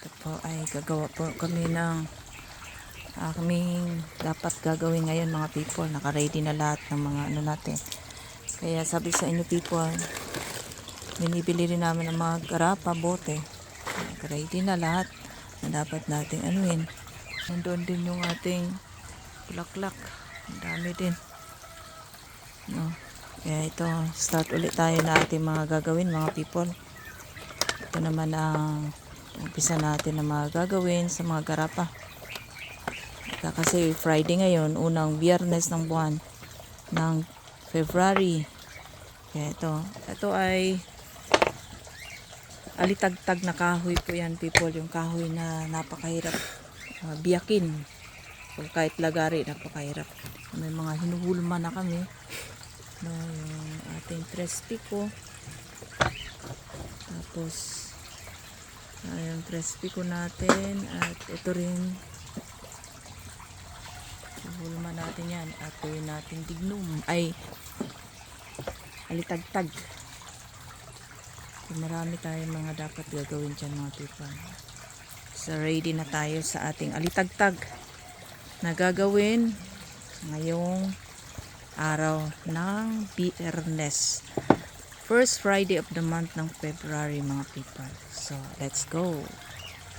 Ito po ay gagawa po kami ng aming dapat gagawin ngayon mga people. Naka-ready na lahat ng mga ano natin. Kaya sabi sa inyo people, binibili rin namin ng mga garapa, bote. Naka-ready na lahat na dapat nating anuin. Nandun din yung ating bulaklak. Ang dami din. No. Kaya ito, start ulit tayo na ating mga gagawin mga people. Ito naman ang umpisa natin na mga gagawin sa mga garapa. Kasi Friday ngayon, unang biyernes ng buwan ng February. Kaya ito, ito ay alitagtag na kahoy po yan people. Yung kahoy na napakahirap uh, biyakin. O kahit lagari, napakahirap. May mga hinuhulma na kami. No, yung ating tres pico. Tapos, Ayan, crispy ko natin. At ito rin. Hulma natin yan. At tuwin natin dignum. Ay, alitagtag. Marami tayong mga dapat gagawin dyan mga people. So, ready na tayo sa ating alitagtag na gagawin ngayong araw ng Biyernes. First Friday of the month ng February mga people. So, let's go.